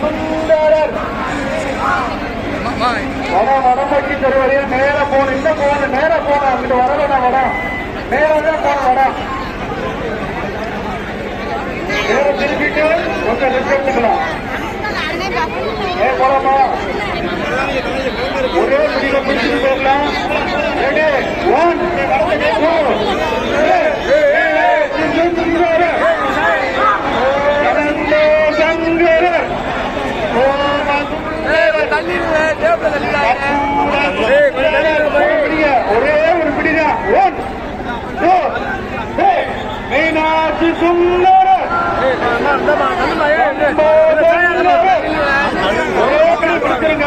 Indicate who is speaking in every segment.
Speaker 1: சுந்தரர். வடம் வடம் வச்சு தருவாரியில் மேல போன இந்த போன நேர போன அங்கிட்டு வரல நான் வடம் மேலதான் போன வடம் மேல திருப்பிட்டு கொஞ்சம் ரெஸ்ட் எடுத்துக்கலாம் ஏ ஒரே பிடிக்க பிடிச்சிட்டு போயிடலாம். ஒன் பிடிதான் ஒன் டூ மீனாட்சி சுந்தரர் ஒரே பிடி பிடிச்சிருங்க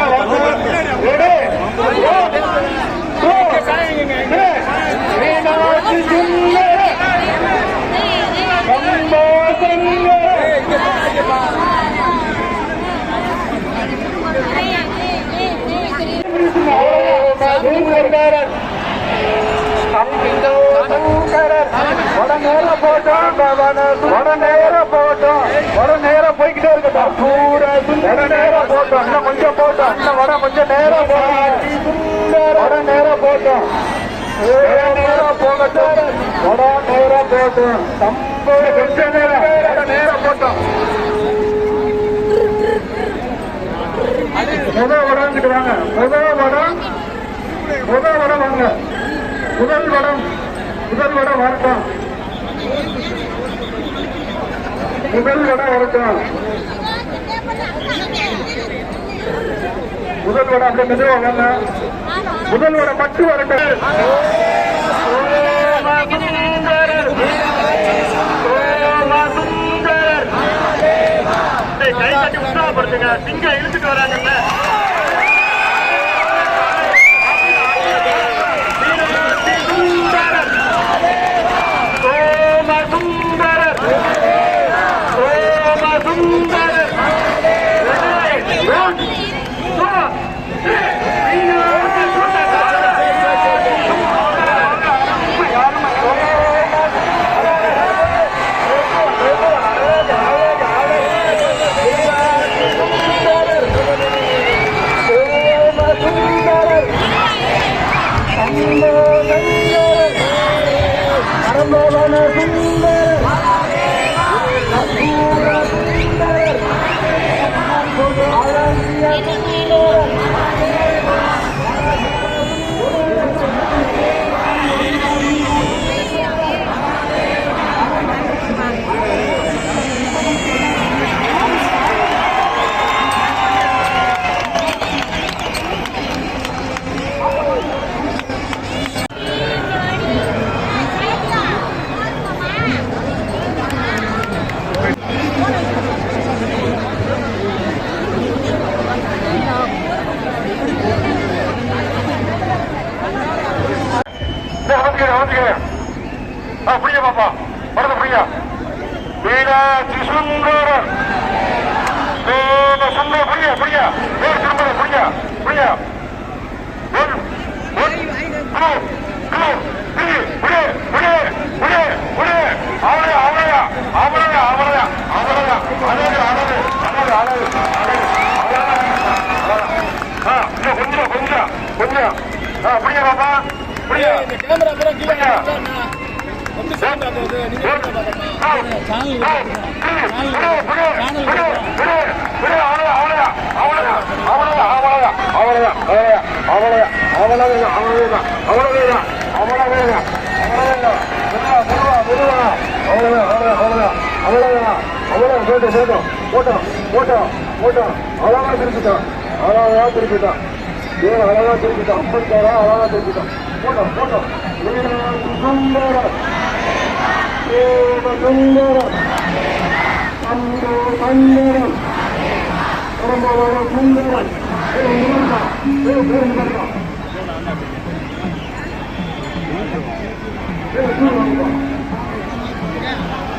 Speaker 1: ரெடி ஒன் டூ மீனாட்சி போட்டோம் சம்போ போய்கிட்டே இருக்கட்டும் வட நேரம் போட்டோம் இன்னும் கொஞ்சம் போட்டோம் இன்னும் வட கொஞ்சம் நேரம் போட்டோம் நேரம் போட்டோம் நேரம் போகட்டும் வட நேரம் போட்டோம் தம்பு நேரம் நேரம் போட்டோம் முதல் வாங்க முதல் வடம் முதல் வடம் வாங்க முதல் வடம் முதல் வடம் வணக்கம் முதல் வடம் வணக்கம் முதல் வடம் அப்படியே மெதுவாக முதல் வடம் மட்டும் வரட்டும். அவளையா அவளையா அவளையா அவளையா அழகு அழகு அழகு அழகு ஆ இன்னும் கொஞ்சம் கொஞ்சம். கொஞ்சம் புரியா பாப்பா? புரியா?
Speaker 2: கேமரா கீழே சவுண்டா போகுது நீங்க என்ன பார்க்கணும்
Speaker 1: அழகா திருப்பிட்டான் ஐம்பத்தாயிரம் அழகா திருப்பிட்டான் போட்டோம் போட்டோம் சுந்தர தேவசுந்தரம் அன்பு சுந்தரம் பரம்பர சுந்தரம் Thank you.